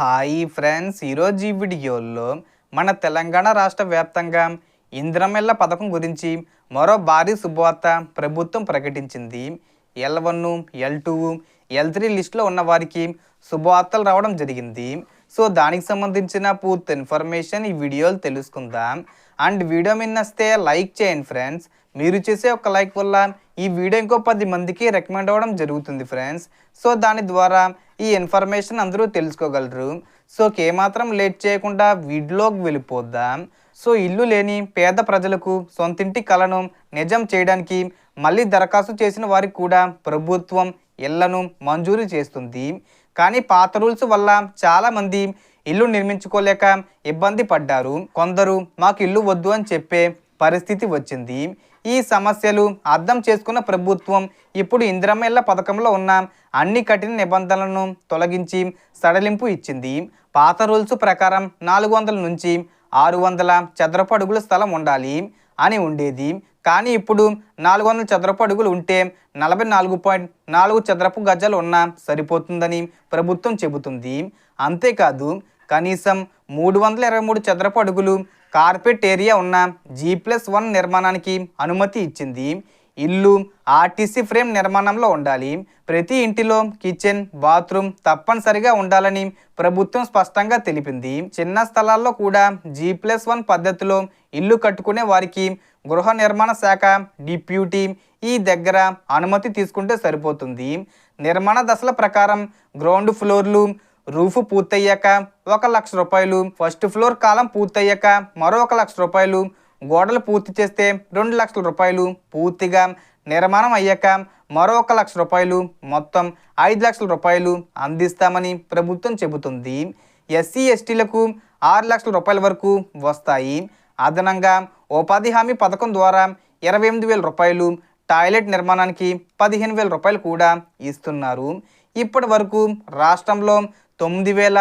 Hi friends. ఈరోజు ఈ వీడియోలో మన తెలంగాణ రాష్ట్ర వ్యాప్తంగా ఇంద్రమెల్ల పథకం గురించి మరో భారీ శుభవార్త ప్రభుత్వం ప్రకటించింది. L one L two L three లిస్టులో ఉన్న వారికి శుభవార్తలు రావడం జరిగింది. సో దానికి సంబంధించిన పూర్తి ఇన్ఫర్మేషన్ ఈ వీడియోలు తెలుసుకుందాం. అండ్ వీడియో మిన్నస్తే లైక్ చేయండి ఫ్రెండ్స్. మీరు చేసే ఒక లైక్ వల్ల ఈ వీడియో ఇంకో పది మందికి రికమెండ్ అవ్వడం జరుగుతుంది ఫ్రెండ్స్ సో దాని ద్వారా ఈ ఇన్ఫర్మేషన్ అందరూ తెలుసుకోగలరు. సో ఏమాత్రం లేట్ చేయకుండా వీడియోకి వెళ్ళిపోద్దాం సో ఇల్లు లేని పేద ప్రజలకు సొంతింటి కలను నిజం చేయడానికి మళ్ళీ దరఖాస్తు చేసిన వారికి కూడా ప్రభుత్వం ఇళ్ళను మంజూరు చేస్తుంది. కానీ పాత రూల్స్ వల్ల చాలామంది ఇల్లు నిర్మించుకోలేక ఇబ్బంది పడ్డారు. కొందరు మాకు ఇల్లు వద్దు అని చెప్పే పరిస్థితి వచ్చింది. ఈ సమస్యలు అర్థం చేసుకున్న ప్రభుత్వం ఇప్పుడు ఇంద్రమేళ్ళ పథకంలో ఉన్న అన్ని కఠిన నిబంధనలను తొలగించి సడలింపు ఇచ్చింది. పాత రూల్స్ ప్రకారం నాలుగు వందల నుంచి ఆరు వందల చదరపు అడుగుల స్థలం ఉండాలి అని ఉండేది. కానీ ఇప్పుడు నాలుగు వందల చదరపు అడుగులు ఉంటే నలభై నాలుగు పాయింట్ నాలుగు చదరపు గజాలు ఉన్నా సరిపోతుందని ప్రభుత్వం చెబుతుంది. అంతేకాదు కనీసం మూడు వందల ఇరవై మూడు చదరపు అడుగులు కార్పెట్ ఏరియా ఉన్న జీ ప్లస్ వన్ నిర్మాణానికి అనుమతి ఇచ్చింది. ఇల్లు ఆర్టీసీ ఫ్రేమ్ నిర్మాణంలో ఉండాలి. ప్రతి ఇంటిలో కిచెన్ బాత్రూమ్ తప్పనిసరిగా ఉండాలని ప్రభుత్వం స్పష్టంగా తెలిపింది. చిన్న స్థలాల్లో కూడా జీ ప్లస్ వన్ పద్ధతిలో ఇల్లు కట్టుకునే వారికి గృహ నిర్మాణ శాఖ డిప్యూటీ ఈ దగ్గర అనుమతి తీసుకుంటే సరిపోతుంది. నిర్మాణ దశల ప్రకారం గ్రౌండ్ ఫ్లోర్లు రూఫ్ పూర్తయ్యాక ఒక లక్ష రూపాయలు ఫస్ట్ ఫ్లోర్ కాలం పూర్తయ్యాక మరో ఒక లక్ష రూపాయలు గోడలు పూర్తి చేస్తే రెండు లక్షల రూపాయలు పూర్తిగా నిర్మాణం అయ్యాక మరో ఒక లక్ష రూపాయలు మొత్తం ఐదు లక్షల రూపాయలు అందిస్తామని ప్రభుత్వం చెబుతుంది. ఎస్సీ ఎస్టీలకు ఆరు లక్షల రూపాయల వరకు వస్తాయి. అదనంగా ఉపాధి హామీ పథకం ద్వారా ఇరవై ఎనిమిది వేల రూపాయలు టాయిలెట్ నిర్మాణానికి పదిహేను వేల రూపాయలు కూడా ఇస్తున్నారు. ఇప్పటి వరకు రాష్ట్రంలో తొమ్మిది వేల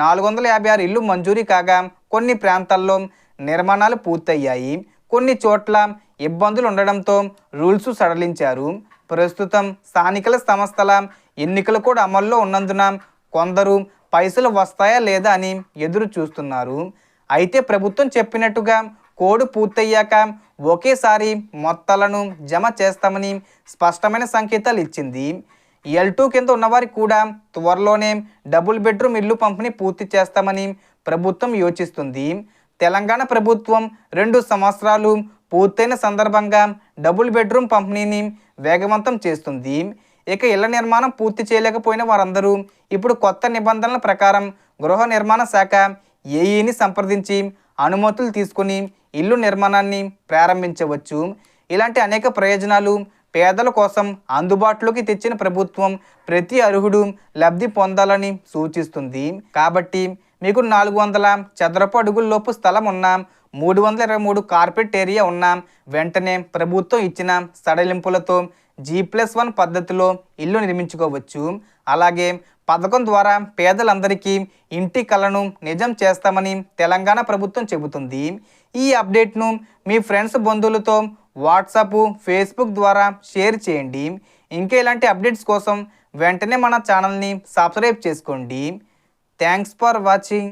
నాలుగు వందల యాభై ఆరు ఇల్లు మంజూరీ కాగా కొన్ని ప్రాంతాల్లో నిర్మాణాలు పూర్తయ్యాయి. కొన్ని చోట్ల ఇబ్బందులు ఉండడంతో రూల్స్ సడలించారు. ప్రస్తుతం స్థానికల సంస్థల ఎన్నికలు కూడా అమల్లో ఉన్నందున కొందరు పైసలు వస్తాయా లేదా అని ఎదురు చూస్తున్నారు. అయితే ప్రభుత్వం చెప్పినట్టుగా కోడ్ పూర్తయ్యాక ఒకేసారి మొత్తాలను జమ చేస్తామని స్పష్టమైన సంకేతాలు ఇచ్చింది. ఎల్ టూ కింద ఉన్నవారికి కూడా త్వరలోనే డబుల్ బెడ్రూమ్ ఇల్లు పంపిణీ పూర్తి చేస్తామని ప్రభుత్వం యోచిస్తుంది. తెలంగాణ ప్రభుత్వం రెండు సంవత్సరాలు పూర్తయిన సందర్భంగా డబుల్ బెడ్రూమ్ పంపిణీని వేగవంతం చేస్తుంది. ఇక ఇళ్ళ నిర్మాణం పూర్తి చేయలేకపోయిన వారందరూ ఇప్పుడు కొత్త నిబంధనల ప్రకారం గృహ నిర్మాణ శాఖ ఏఈని సంప్రదించి అనుమతులు తీసుకుని ఇల్లు నిర్మాణాన్ని ప్రారంభించవచ్చు. ఇలాంటి అనేక ప్రయోజనాలు పేదల కోసం అందుబాటులోకి తెచ్చిన ప్రభుత్వం ప్రతి అర్హుడు లబ్ధి పొందాలని సూచిస్తుంది. కాబట్టి మీకు నాలుగు వందల చదరపు అడుగుల్లోపు స్థలం ఉన్నా మూడు వందల ఇరవై మూడు కార్పెట్ ఏరియా ఉన్నా వెంటనే ప్రభుత్వం ఇచ్చిన సడలింపులతో జీ ప్లస్ వన్ పద్ధతిలో ఇల్లు నిర్మించుకోవచ్చు. అలాగే పథకం ద్వారా పేదలందరికీ ఇంటి కలను నిజం చేస్తామని తెలంగాణ ప్రభుత్వం చెబుతుంది. ఈ అప్డేట్ను మీ ఫ్రెండ్స్ బంధువులతో వాట్సాప్ ఫేస్బుక్ ద్వారా షేర్ చేయండి. ఇంకా ఇలాంటి అప్డేట్స్ కోసం వెంటనే మన ఛానల్ని సబ్స్క్రైబ్ చేసుకోండి. Thanks for watching.